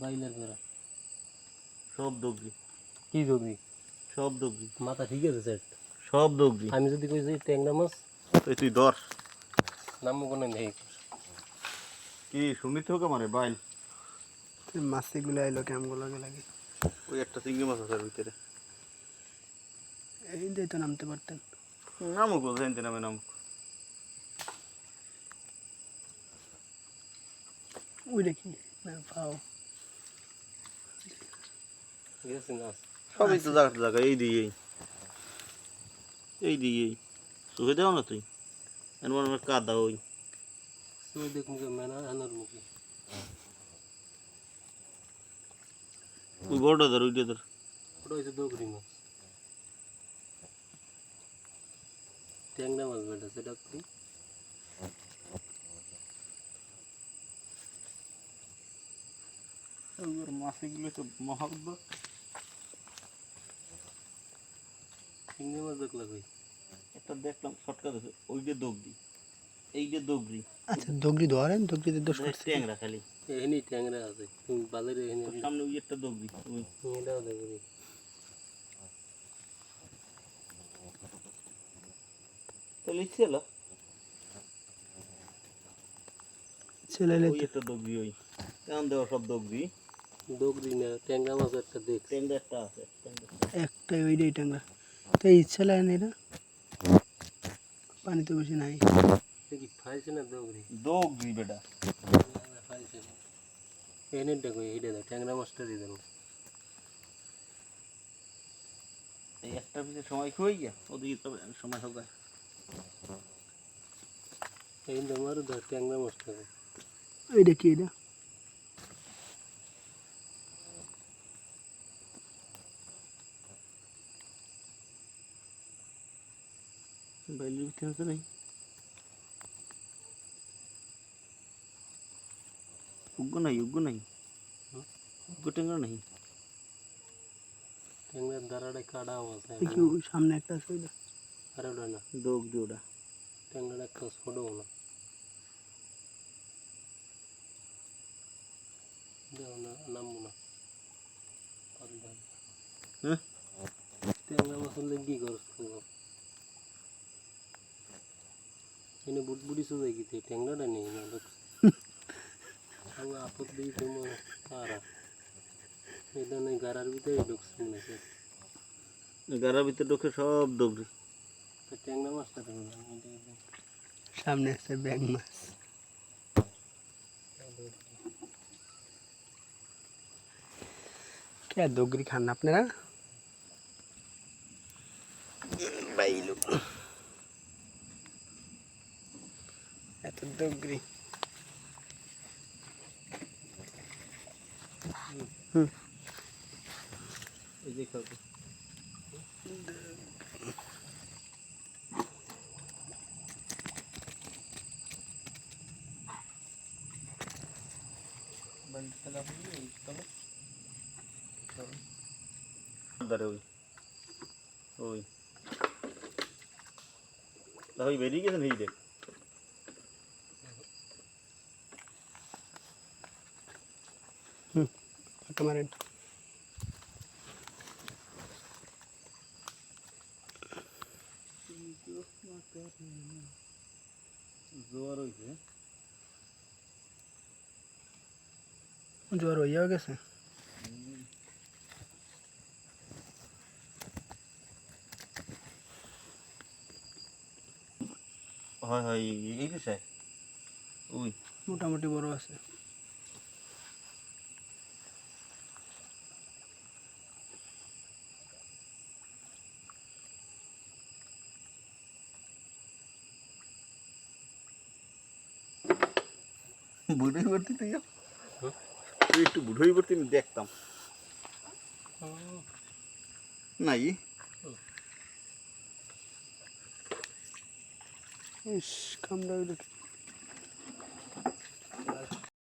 বাইলের বেড়া সব দগরি কি যদি সব দগরি মাথা ঠিক আছে সেট সব দগরি আমি যদি কই যে ট্যাংরা মাছ? তুই তুই ধর। নামও কোনো নেই কি সুমিত হোক আমারে বাইল? মাছগুলো আইলো ক্যামগুলো লাগে ওই একটা চিংড়ি মাছ আছে ভিতরে। এই দিয়ে তো নামতে পারতেন। নামুক জানতে নামে নামুক। ওই দেখি। না পাও। সবই তো জায়গা জায়গা এই দিয়েই এই দিয়েই চোখে দেও না তুই এর মনে হয় কাদা ওই তুই দেখ মুখে মেনা আনার মুখে ওই বড়টা ধর ওইটা ধর ওটা হচ্ছে দগরি মাছ ট্যাংরা মাছ বেটা সেটা কি মাছগুলো তো মহাব্দ চিংড়ি মাছ দেখলা কই একটা দেখলাম শর্টকাট আছে। ওই যে দগরি এই যে দগরি আচ্ছা দগরি ধরেন দগরিতে দোষ করছে ট্যাংরা খালি। এখানে ট্যাংরা আছে তুমি বাজারে এখানে সামনে ওই একটা দগরি ওই। এটাও তাহলে ছেলে? ওই একটা দগরি ওই। কেমন দেওয়া সব দগরি দগরি না ট্যাংরা মাছ একটা দেখ ট্যাংরা একটা আছে ট্যাংরা। একটা ওইটাই টাঙ্গা তো ইচ্ছা লাগে না এটা। পানি তো বেশি নাই। দেখি ফাইছে না দগরি? দগরি বেটা। ফাইছে এনে দেখো এইটা দেখ ট্যাংরা মাছটা দিয়ে দেবো। এই একটা সময় খুঁয়ে গিয়া ওদিকে তবে সময় হোক এই দেখ ট্যাংরা মাছটা দেখ ওইটা কি এটা? বাইলের ভিতরে আছে নাই উগ্র নাই উগ্র নাই হুম? উগ্র ট্যাংরা নাই ট্যাংরার দ্বারাটা কাটাও আছে এই কি ওই সামনে একটা আছে ওইটা আর ওটা না দগরি ওটা ট্যাংরাটা একটা ছোটও না দেখো না নামবো না পারলাম। হ্যাঁ ট্যাংরা মাছ হলে কি করছ দেখ আমি আপদ দিই তোমার তারা এটা নেই গাড়ার ভিতরে ঢুকছে মনে হচ্ছে গাড়ার ভিতরে ঢোকে সব তো ট্যাংরা মাছটা সামনে আছে ব্যাং মাছ কে দগরি খান না আপনারা to degree. Hmm. Is it okay? rồi rồi rồi về đi cái thân hình đi ফাঁকা মারেন জোয়ার হয়েছে জ্বর হইয়া গেছে হয় হয় এই- এই বিষয় ওই মোটামুটি বড় আছে বুড়োই ভর্তি তুই তুই একটু বুড়োই ভর্তি আমি দেখতাম। নাই? ইস কামড়া